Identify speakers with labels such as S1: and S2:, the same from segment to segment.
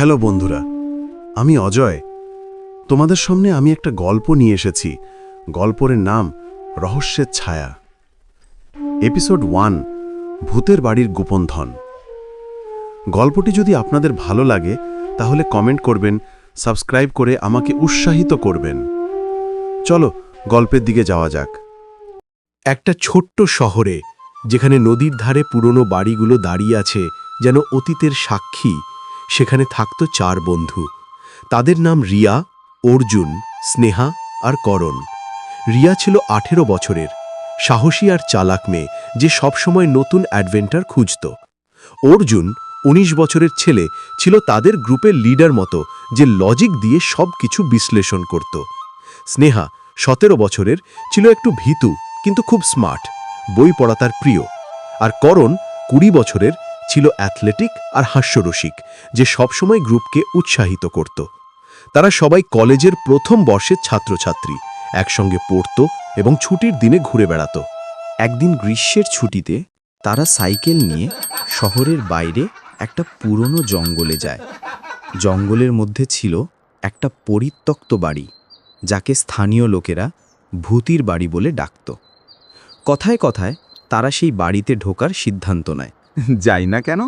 S1: Hello বন্ধুরা, আমি অজয়। তোমাদের সামনে আমি একটা গল্প নিয়ে এসেছি। গল্পের নাম রহস্যের ছায়া। এপিসোড ওয়ান ভূতের বাড়ির গোপন ধন। গল্পটি যদি আপনাদের ভালো লাগে, তাহলে কমেন্ট করবেন সাবস্ক্রাইব করে আমাকে উৎসাহিত করবেন। চলো, গল্পের দিকে যাওয়া যাক।
S2: একটা ছোট্ট শহরে, যেখানে নদীর ধারে পুরনো বাড়িগুলো দাঁড়িয়ে আছে, যেন অতীতের সাক্ষী সেখানে থাকত চার বন্ধু। তাদের নাম রিয়া, অর্জুন, স্নেহা আর করণ। রিয়া ছিল আঠেরো বছরের। সাহসী আর চালাক মেয়ে যে সবসময় নতুন অ্যাডভেঞ্চার খুঁজত। অর্জুন ১৯ বছরের ছেলে ছিল তাদের গ্রুপের লিডার মতো যে লজিক দিয়ে সব কিছু বিশ্লেষণ করত। স্নেহা সতেরো বছরের ছিল একটু ভীতু, কিন্তু খুব স্মার্ট, বই পড়া তার প্রিয়। আর করণ কুড়ি বছরের ছিল অ্যাথলেটিক আর হাস্যরসিক, যে সবসময় গ্রুপকে উৎসাহিত করত। তারা সবাই কলেজের প্রথম বর্ষের ছাত্রছাত্রী, একসঙ্গে পড়ত এবং ছুটির দিনে ঘুরে বেড়াত।
S3: একদিন গ্রীষ্মের ছুটিতে তারা সাইকেল নিয়ে শহরের বাইরে একটা পুরনো জঙ্গলে যায়। জঙ্গলের মধ্যে ছিল একটা পরিত্যক্ত বাড়ি, যাকে স্থানীয় লোকেরা ভূতির বাড়ি বলে ডাকত। কথায় কথায় তারা সেই বাড়িতে ঢোকার সিদ্ধান্ত নেয়।
S4: যাই না কেন?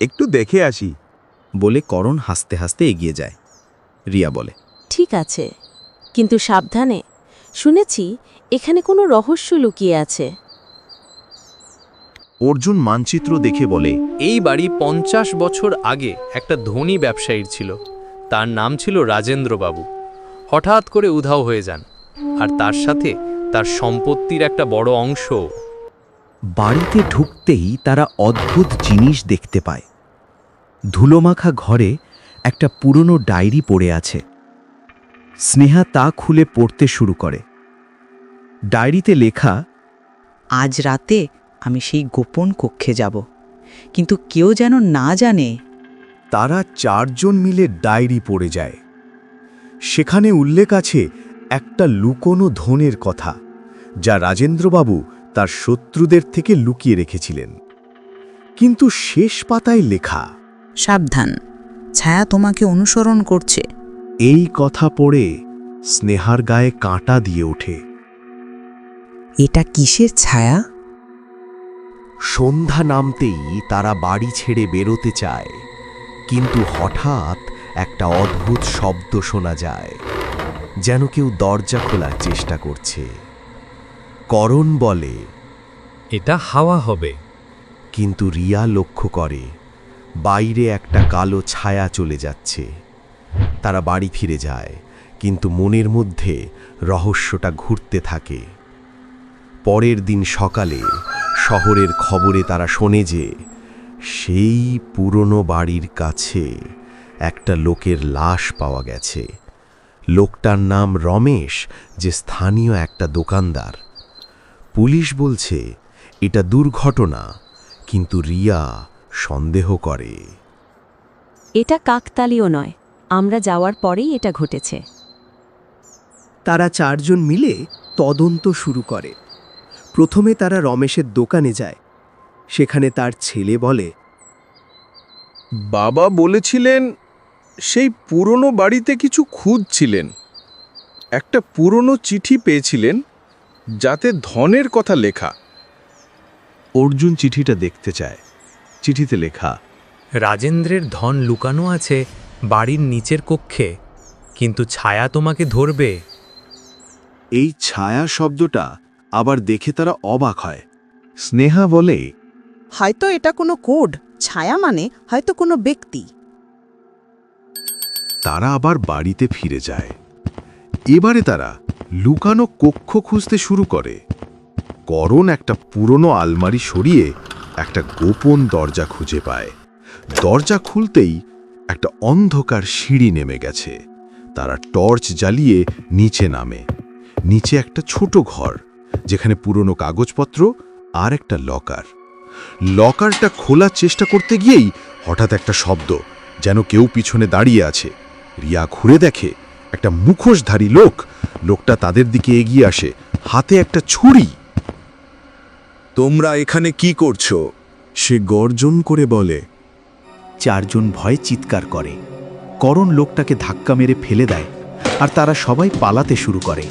S4: একটু দেখে আসি
S3: বলে করণ হাসতে হাসতে এগিয়ে যায়। রিয়া বলে
S5: ঠিক আছে কিন্তু সাবধানে। শুনেছি এখানে কোনো রহস্য লুকিয়ে আছে।
S2: অর্জুন মানচিত্র দেখে বলে
S6: এই বাড়ি পঞ্চাশ বছর আগে একটা ধনী ব্যবসায়ীর ছিল। তার নাম ছিল রাজেন্দ্রবাবু। হঠাৎ করে উধাও হয়ে যান আর তার সাথে তার সম্পত্তির একটা বড় অংশ
S3: বাড়িতে ঢুকতেই তারা অদ্ভুত জিনিস দেখতে পায়। ধুলোমাখা ঘরে একটা পুরনো ডায়েরি পড়ে আছে। স্নেহা তা খুলে পড়তে শুরু করে। ডায়েরিতে লেখা
S7: আজ রাতে আমি সেই গোপন কক্ষে যাব কিন্তু কেউ যেন না জানে।
S2: তারা চারজন মিলে ডায়েরি পড়ে যায়। সেখানে উল্লেখ আছে একটা লুকোনো ধনের কথা যা রাজেন্দ্রবাবু তার শত্রুদের থেকে লুকিয়ে রেখেছিলেন। কিন্তু শেষ পাতায় লেখা
S7: সাবধান ছায়া তোমাকে অনুসরণ করছে।
S2: এই কথা পড়ে স্নেহার গায়ে কাঁটা দিয়ে ওঠে।
S7: এটা কিসের ছায়া?
S2: সন্ধ্যা নামতেই তারা বাড়ি ছেড়ে বেরোতে চায় কিন্তু হঠাৎ একটা অদ্ভুত শব্দ শোনা যায় যেন কেউ দরজা খোলার চেষ্টা করছে। করণ বলে।
S6: এটা হাওয়া হবে।
S2: কিন্তু রিয়া লক্ষ্য করে বাইরে একটা কালো ছায়া চলে যাচ্ছে। তারা বাড়ি ফিরে যায় কিন্তু মনের মধ্যে রহস্যটা ঘুরতে থাকে। পরের দিন সকালে শহরের খবরে তারা শোনে যে সেই পুরনো বাড়ির কাছে একটা লোকের লাশ পাওয়া গেছে। লোকটার নাম রমেশ যে স্থানীয় একটা দোকানদার। পুলিশ বলছে এটা দুর্ঘটনা কিন্তু রিয়া সন্দেহ করে।
S5: এটা কাকতালীয় নয় আমরা যাওয়ার পরেই এটা ঘটেছে।
S8: তারা চারজন মিলে তদন্ত শুরু করে। প্রথমে তারা রমেশের দোকানে যায় সেখানে তার ছেলে বলে
S4: বাবা বলেছিলেন সেই পুরনো বাড়িতে কিছু খুঁজছিলেন। একটা পুরনো চিঠি পেয়েছিলেন যাতে ধনের কথা লেখা।
S2: অর্জুন চিঠিটা দেখতে চায়। চিঠিতে লেখা
S6: রাজেন্দ্রের ধন লুকানো আছে বাড়ির নিচের কক্ষে কিন্তু ছায়া তোমাকে ধরবে।
S2: এই ছায়া শব্দটা আবার দেখে তারা অবাক হয়। স্নেহা বলে
S9: হয়তো এটা কোনো কোড ছায়া মানে হয়তো কোনো ব্যক্তি।
S2: তারা আবার বাড়িতে ফিরে যায়। এবারে তারা লুকানো কক্ষ খুঁজতে শুরু করে। করণ একটা পুরনো আলমারি সরিয়ে একটা গোপন দরজা খুঁজে পায়। দরজা খুলতেই একটা অন্ধকার সিঁড়ি নেমে গেছে। তারা টর্চ জ্বালিয়ে নিচে নামে। নিচে একটা ছোট ঘর, যেখানে পুরনো কাগজপত্র আর একটা লকার। লকারটা খোলার চেষ্টা করতে গিয়েই হঠাৎ একটা শব্দ, যেন কেউ পিছনে দাঁড়িয়ে আছে। রিয়া ঘুরে দেখে একটা মুখোশধারী লোক লোকটা তাদের দিকে এগিয়ে আসে। হাতে একটা ছুরি। তোমরা এখানে কি করছ? সে গর্জন করে বলে।
S3: চারজন ভয়ে চিৎকার করে। করণ লোকটাকে ধাক্কা মেরে ফেলে দেয় আর তারা সবাই পালাতে শুরু করে।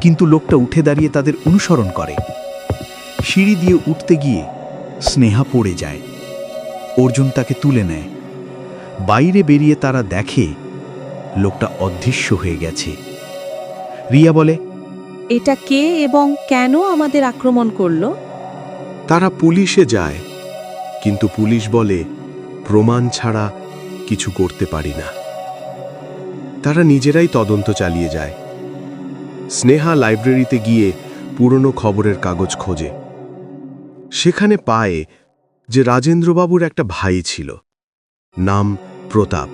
S3: কিন্তু লোকটা উঠে দাঁড়িয়ে তাদের অনুসরণ করে। সিঁড়ি দিয়ে উঠতে গিয়ে স্নেহা পড়ে যায়। অর্জুন তাকে তুলে নেয়। বাইরে বেরিয়ে তারা দেখে লোকটা অদৃশ্য হয়ে গেছে। রিয়া বলে
S5: এটা কে এবং কেন আমাদের আক্রমণ করল?
S2: তারা পুলিশে যায় কিন্তু পুলিশ বলে প্রমাণ ছাড়া কিছু করতে পারি না। তারা নিজেরাই তদন্ত চালিয়ে যায়। স্নেহা লাইব্রেরিতে গিয়ে পুরনো খবরের কাগজ খোঁজে। সেখানে পায় যে রাজেন্দ্রবাবুর একটা ভাই ছিল নাম প্রতাপ।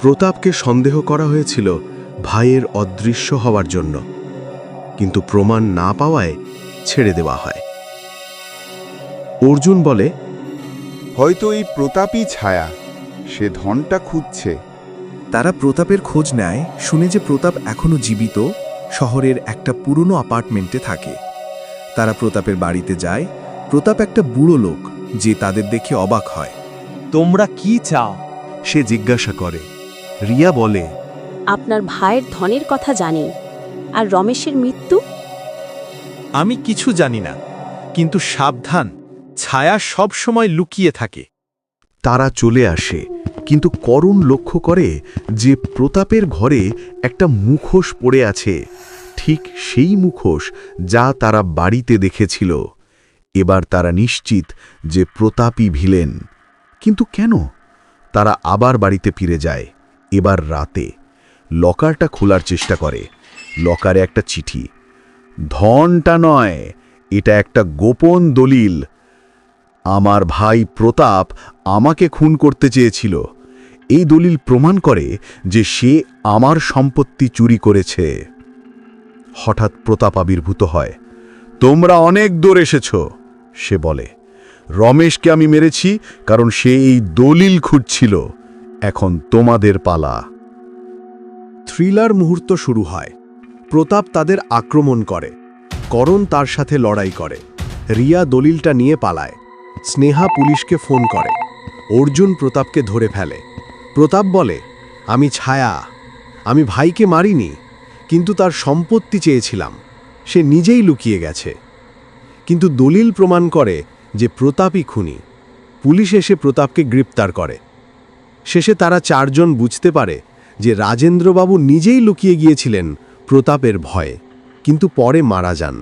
S2: প্রতাপকে সন্দেহ করা হয়েছিল ভাইয়ের অদৃশ্য হওয়ার জন্য কিন্তু প্রমাণ না পাওয়ায় ছেড়ে দেওয়া হয়। অর্জুন বলে
S10: হয়তো এই প্রতাপই ছায়া সে ধনটা খুঁজছে।
S11: তারা প্রতাপের খোঁজ নেয় শুনে যে প্রতাপ এখনও জীবিত শহরের একটা পুরনো অ্যাপার্টমেন্টে থাকে। তারা প্রতাপের বাড়িতে যায়। প্রতাপ একটা বুড়ো লোক যে তাদের দেখে অবাক হয়।
S8: তোমরা কি চাও?
S2: সে জিজ্ঞাসা করে। রিয়া বলে
S5: আপনার ভাইয়ের ধনের কথা জানি আর রমেশের মৃত্যু?
S11: আমি কিছু জানি না কিন্তু সাবধান ছায়া সব সময় লুকিয়ে থাকে।
S2: তারা চলে আসে কিন্তু করুণ লক্ষ্য করে যে প্রতাপের ঘরে একটা মুখোশ পড়ে আছে ঠিক সেই মুখোশ যা তারা বাড়িতে দেখেছিল। এবার তারা নিশ্চিত যে প্রতাপই ভিলেন। কিন্তু কেন? তারা আবার বাড়িতে ফিরে যায় এবার রাতে। লকারটা খোলার চেষ্টা করে। লকারে একটা চিঠি। ধনটা নয়, এটা একটা গোপন দলিল। আমার ভাই প্রতাপ আমাকে খুন করতে চেয়েছিল। এই দলিল প্রমাণ করে যে সে আমার সম্পত্তি চুরি করেছে। হঠাৎ প্রতাপ আবির্ভূত হয়। তোমরা অনেক দূর এসেছ সে বলে। রমেশকে আমি মেরেছি কারণ সে এই দলিল খুঁজছিল। এখন তোমাদের পালা। থ্রিলার মুহূর্ত শুরু হয়। প্রতাপ তাদের আক্রমণ করে। করণ তার সাথে লড়াই করে। রিয়া দলিলটা নিয়ে পালায়। স্নেহা পুলিশকে ফোন করে। অর্জুন প্রতাপকে ধরে ফেলে। প্রতাপ বলে, আমি ছায়া। আমি ভাইকে মারিনি, কিন্তু তার সম্পত্তি চেয়েছিলাম। সে নিজেই লুকিয়ে গেছে। কিন্তু দলিল প্রমাণ করে যে প্রতাপই খুনি। পুলিশ এসে প্রতাপকে গ্রেপ্তার করে। শেষে তারা চারজন বুঝতে পারে যে রাজেন্দ্রবাবু নিজেই লুকিয়ে গিয়েছিলেন প্রতাপের ভয়ে, কিন্তু পরে মারা যান।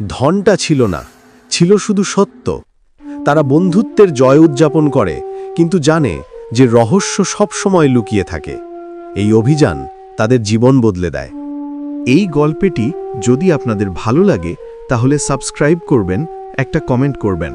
S2: ধনটা ছিল না, ছিল শুধু সত্য। তারা বন্ধুত্বের জয় উদযাপন করে, কিন্তু জানে যে রহস্য সবসময় লুকিয়ে থাকে। এই অভিযান তাদের জীবন বদলে দেয়। এই গল্পটি যদি আপনাদের ভালো লাগে, তাহলে সাবস্ক্রাইব করবেন, একটা কমেন্ট করবেন।